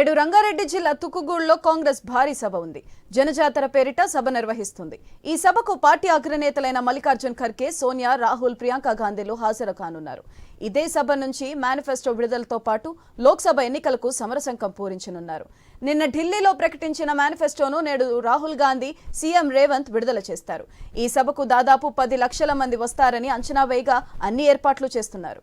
నేడు రంగారెడ్డి జిల్లా తుక్కుగూడులో కాంగ్రెస్ భారీ సభ ఉంది. జనజాతర పేరిట సభ నిర్వహిస్తుంది. ఈ సభకు పార్టీ అగ్రనేతలైన మల్లికార్జున్ ఖర్గే సోనియా రాహుల్ ప్రియాంక గాంధీలు హాజరు కానున్నారు. ఇదే సభ నుంచి మేనిఫెస్టో విడుదలతో పాటు లోక్సభ ఎన్నికలకు సమరశంకం పూరించనున్నారు. నిన్న ఢిల్లీలో ప్రకటించిన మేనిఫెస్టోను నేడు రాహుల్ గాంధీ సీఎం రేవంత్ విడుదల చేస్తారు. ఈ సభకు దాదాపు పది లక్షల మంది వస్తారని అంచనా వేయగా అన్ని ఏర్పాట్లు చేస్తున్నారు.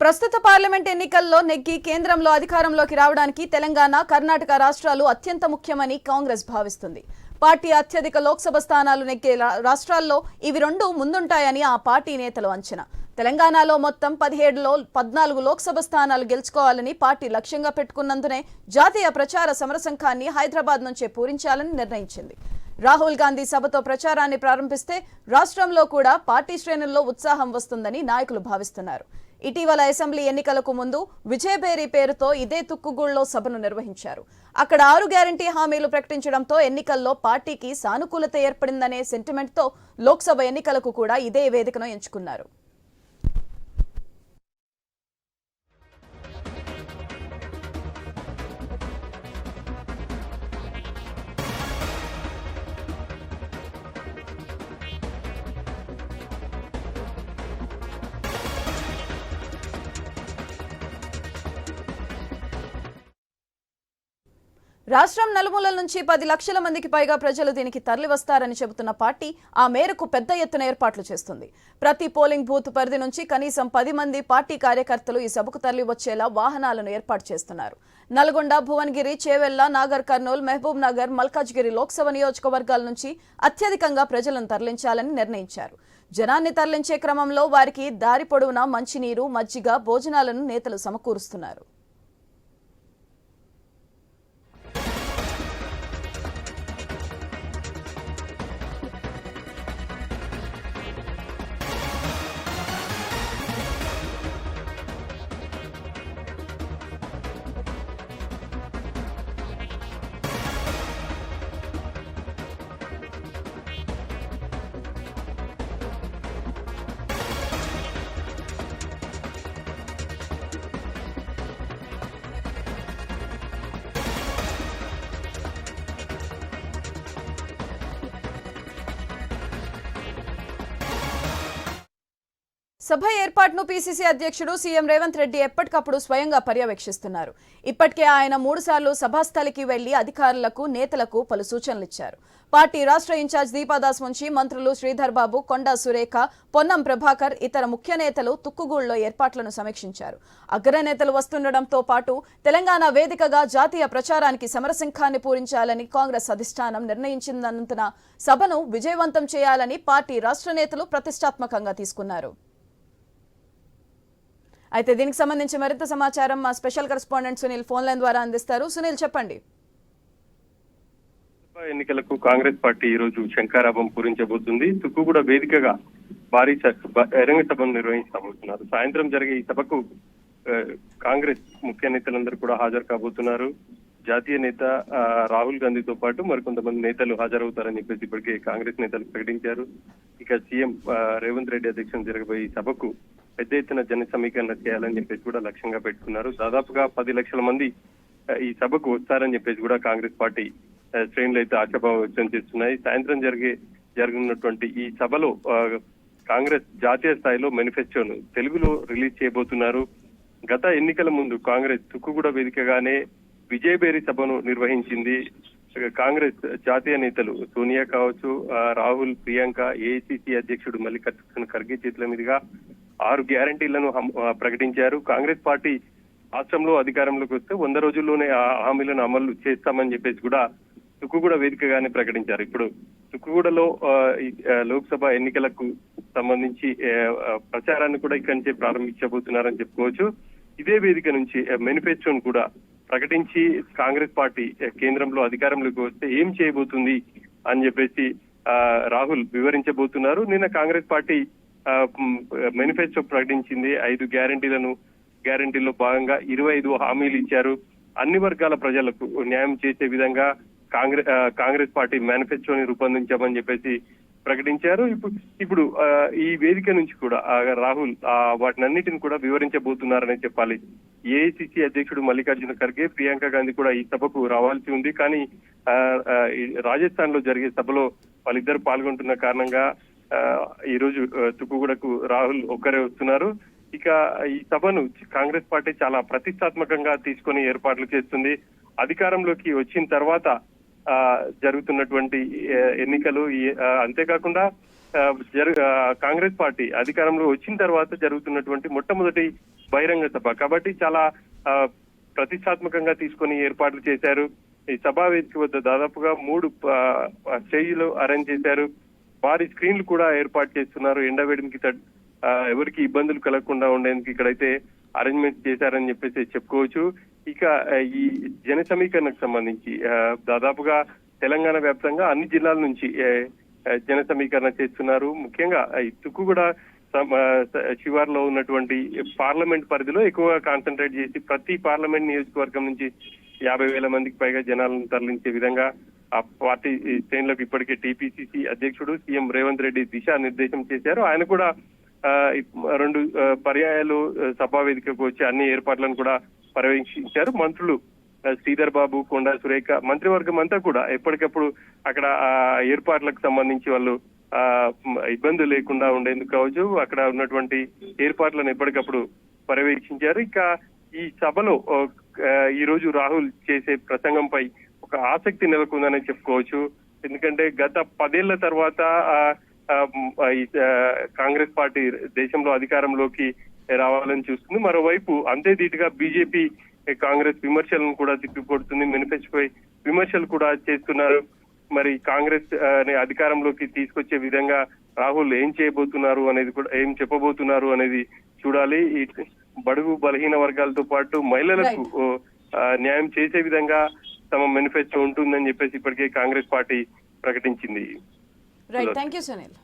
ప్రస్తుత పార్లమెంట్ ఎన్నికల్లో నెగ్గి కేంద్రంలో అధికారంలోకి రావడానికి తెలంగాణ కర్ణాటక రాష్ట్రాలు అత్యంత ముఖ్యమని కాంగ్రెస్ భావిస్తుంది. పార్టీ అత్యధిక లోక్సభ స్థానాలు నెగ్గే రా- రాష్ట్రాల్లో ఇవి రెండు ముందుంటాయని ఆ పార్టీ నేతలు అంచనా. తెలంగాణలో మొత్తం పదిహేడులో పద్నాలుగు లోక్సభ స్థానాలు గెలుచుకోవాలని పార్టీ లక్ష్యంగా పెట్టుకున్నందునే జాతీయ ప్రచార సమరసంఘాన్ని హైదరాబాద్ నుంచే పూరించాలని నిర్ణయించింది. రాహుల్ గాంధీ సభతో ప్రచారాన్ని ప్రారంభిస్తే రాష్ట్రంలో కూడా పార్టీ శ్రేణుల్లో ఉత్సాహం వస్తుందని నాయకులు భావిస్తున్నారు. ఇటీవల అసెంబ్లీ ఎన్నికలకు ముందు విజయభేరి పేరుతో ఇదే తుక్కుగూళ్ళలో సభను నిర్వహించారు. అక్కడ ఆరు గ్యారంటీ హామీలు ప్రకటించడంతో ఎన్నికల్లో పార్టీకి సానుకూలత ఏర్పడిందనే సెంటిమెంట్తో లోక్సభ ఎన్నికలకు కూడా ఇదే వేదికను ఎంచుకున్నారు. రాష్ట్రం నలుమూలల నుంచి పది లక్షల మందికి పైగా ప్రజలు దీనికి తరలివస్తారని చెబుతున్న పార్టీ ఆ మేరకు పెద్ద ఎత్తున ఏర్పాట్లు చేస్తుంది. ప్రతి పోలింగ్ బూత్ పరిధి నుంచి కనీసం పది మంది పార్టీ కార్యకర్తలు ఈ సభకు తరలివచ్చేలా వాహనాలను ఏర్పాటు చేస్తున్నారు. నల్గొండ భువనగిరి చేవెళ్ళ నాగర్ కర్నూలు మహబూబ్ నగర్ మల్కాజ్గిరి లోక్సభ నియోజకవర్గాల నుంచి అత్యధికంగా ప్రజలను తరలించాలని నిర్ణయించారు. జనాన్ని తరలించే క్రమంలో వారికి దారి పొడవునా మంచినీరు మజ్జిగ భోజనాలను నేతలు సమకూరుస్తున్నారు. సభ ఏర్పాటును పీసీసీ అధ్యక్షుడు సీఎం రేవంత్ రెడ్డి ఎప్పటికప్పుడు స్వయంగా పర్యవేక్షిస్తున్నారు. ఇప్పటికే ఆయన మూడుసార్లు సభాస్థలికి వెళ్ళి అధికారులకు నేతలకు పలు సూచనలు ఇచ్చారు పార్టీ రాష్ట్ర ఇన్ఛార్జ్ దీపాదాస్ నుంచి మంత్రులు శ్రీధర్ బాబు కొండా సురేఖ పొన్నం ప్రభాకర్ ఇతర ముఖ్య నేతలు తుక్కుగూళ్ళలో ఏర్పాట్లను సమీక్షించారు. అగ్రనేతలు వస్తుండటంతో పాటు తెలంగాణ వేదికగా జాతీయ ప్రచారానికి సమరసింఖాన్ని పూరించాలని కాంగ్రెస్ అధిష్టానం నిర్ణయించిందన్నందున సభను విజయవంతం చేయాలని పార్టీ రాష్ట్ర నేతలు ప్రతిష్టాత్మకంగా తీసుకున్నారు. అయితే దీనికి సంబంధించి మరింత సమాచారం మా special correspondent Sunil phone line ద్వారా అందిస్తారు. సునీల్ చెప్పండి. ఎన్నికలకు కాంగ్రెస్ పార్టీ ఈ రోజు శంకారాభం పూరించబోతుంది. తుక్కుగూడ వేదికగా భారీ బహిరంగ సభను నిర్వహించబోతున్నారు. సాయంత్రం జరిగే ఈ సభకు కాంగ్రెస్ ముఖ్య నేతలందరూ కూడా హాజరు కాబోతున్నారు. జాతీయ నేత రాహుల్ గాంధీతో పాటు మరికొంతమంది నేతలు హాజరవుతారని చెప్పేసి ఇప్పటికే కాంగ్రెస్ నేతలు ప్రకటించారు. ఇక సీఎం రేవంత్ రెడ్డి అధ్యక్షం జరగబోయే ఈ సభకు పెద్ద ఎత్తున జన సమీకరణ చేయాలని చెప్పేసి కూడా లక్ష్యంగా పెట్టుకున్నారు. దాదాపుగా పది లక్షల మంది ఈ సభకు వస్తారని చెప్పేసి కూడా కాంగ్రెస్ పార్టీ శ్రేణులు అయితే ఆశాభావం వ్యక్తం చేస్తున్నాయి. సాయంత్రం జరిగే జరగనున్నటువంటి ఈ సభలో కాంగ్రెస్ జాతీయ స్థాయిలో మేనిఫెస్టోను తెలుగులో రిలీజ్ చేయబోతున్నారు. గత ఎన్నికల ముందు కాంగ్రెస్ తుక్కుగూడ వేదికగానే విజయబేరి సభను నిర్వహించింది. కాంగ్రెస్ జాతీయ నేతలు సోనియా కావచ్చు రాహుల్ ప్రియాంక ఏఐసిసి అధ్యక్షుడు మల్లికార్జున ఖర్గే చేతుల మీదుగా ఆరు గ్యారంటీలను ప్రకటించారు. కాంగ్రెస్ పార్టీ రాష్ట్రంలో అధికారంలోకి వస్తే వంద రోజుల్లోనే ఆ హామీలను అమలు చేస్తామని చెప్పేసి కూడా తుక్కుగూడ వేదికగానే ప్రకటించారు. ఇప్పుడు తుక్కుగూడలో లోక్సభ ఎన్నికలకు సంబంధించి ప్రచారాన్ని కూడా ఇక్కడి నుంచే ప్రారంభించబోతున్నారని చెప్పుకోవచ్చు. ఇదే వేదిక నుంచి మేనిఫెస్టోను కూడా ప్రకటించి కాంగ్రెస్ పార్టీ కేంద్రంలో అధికారంలోకి వస్తే ఏం చేయబోతుంది అని చెప్పేసి ఆ, రాహుల్ వివరించబోతున్నారు. నిన్న కాంగ్రెస్ పార్టీ మేనిఫెస్టో ప్రకటించింది. ఐదు గ్యారంటీలను గ్యారంటీలో భాగంగా ఇరవై ఐదు హామీలు ఇచ్చారు. అన్ని వర్గాల ప్రజలకు న్యాయం చేసే విధంగా కాంగ్రెస్ కాంగ్రెస్ పార్టీ మేనిఫెస్టోని రూపొందించామని చెప్పేసి ప్రకటించారు. ఇప్పుడు ఇప్పుడు ఆ, ఈ వేదిక నుంచి కూడా రాహుల్ ఆ, వాటినన్నిటిని కూడా వివరించబోతున్నారని చెప్పాలి. ఏఐసిసి అధ్యక్షుడు మల్లికార్జున ఖర్గే ప్రియాంక గాంధీ కూడా ఈ సభకు రావాల్సి ఉంది. కానీ రాజస్థాన్లో జరిగే సభలో వాళ్ళిద్దరు పాల్గొంటున్న కారణంగా ఈ రోజు తుక్కుగూడకు రాహుల్ ఒక్కరే వస్తున్నారు. ఇక ఈ సభను కాంగ్రెస్ పార్టీ చాలా ప్రతిష్టాత్మకంగా తీసుకొని ఏర్పాట్లు చేస్తుంది. అధికారంలోకి వచ్చిన తర్వాత ఆ, జరుగుతున్నటువంటి ఎన్నికలు అంతేకాకుండా ఆ, జరు ఆ, కాంగ్రెస్ పార్టీ అధికారంలో వచ్చిన తర్వాత జరుగుతున్నటువంటి మొట్టమొదటి బహిరంగ సభ. కాబట్టి చాలా ఆ, ప్రతిష్టాత్మకంగా తీసుకొని ఏర్పాట్లు చేశారు. ఈ సభా వేదిక వద్ద దాదాపుగా మూడు ఆ, స్టేజీలు అరేంజ్ చేశారు. భారీ స్క్రీన్లు కూడా ఏర్పాటు చేస్తున్నారు. ఎండవేడికి ఎవరికి ఇబ్బందులు కలగకుండా ఉండేందుకు ఇక్కడైతే అరేంజ్మెంట్ చేశారని చెప్పేసి చెప్పుకోవచ్చు. ఇక ఈ జన సమీకరణకు సంబంధించి దాదాపుగా తెలంగాణ వ్యాప్తంగా అన్ని జిల్లాల నుంచి జన సమీకరణ చేస్తున్నారు. ముఖ్యంగా ఇటుకు కూడా శివార్లో ఉన్నటువంటి పార్లమెంట్ పరిధిలో ఎక్కువగా కాన్సన్ట్రేట్ చేసి ప్రతి పార్లమెంట్ నియోజకవర్గం నుంచి యాభై వేల మందికి పైగా జనాలను తరలించే విధంగా ఆ పార్టీ శ్రేణులకు ఇప్పటికే టీపీసీసీ అధ్యక్షుడు సీఎం రేవంత్ రెడ్డి దిశానిర్దేశం చేశారు. ఆయన కూడా ఆ, రెండు పర్యాయాలు సభా వేదికకు వచ్చి అన్ని ఏర్పాట్లను కూడా పర్యవేక్షించారు. మంత్రులు శ్రీధర్ బాబు కొండా సురేఖ మంత్రివర్గం అంతా కూడా ఎప్పటికప్పుడు అక్కడ ఆ ఏర్పాట్లకు సంబంధించి వాళ్ళు ఆ ఇబ్బందులు లేకుండా ఉండేందుకు కావచ్చు అక్కడ ఉన్నటువంటి ఏర్పాట్లను ఎప్పటికప్పుడు పర్యవేక్షించారు. ఇక ఈ సభలో ఈ రోజు రాహుల్ చేసే ప్రసంగంపై ఒక ఆసక్తి నెలకొందని చెప్పుకోవచ్చు. ఎందుకంటే గత పదేళ్ళ తర్వాత కాంగ్రెస్ పార్టీ దేశంలో అధికారంలోకి రావాలని చూస్తుంది. మరోవైపు అంతే ధీటుగా బీజేపీ కాంగ్రెస్ విమర్శలను కూడా తిప్పికొడుతుంది మేనిఫెస్టోపై విమర్శలు కూడా చేస్తున్నారు. మరి కాంగ్రెస్ అధికారంలోకి తీసుకొచ్చే విధంగా రాహుల్ ఏం చేయబోతున్నారు అనేది కూడా ఏం చెప్పబోతున్నారు అనేది చూడాలి. ఈ బడుగు బలహీన వర్గాలతో పాటు మహిళలకు న్యాయం చేసే విధంగా తమ మేనిఫెస్టో ఉంటుందని చెప్పేసి ఇప్పటికే కాంగ్రెస్ పార్టీ ప్రకటించింది. Right thank you Sunil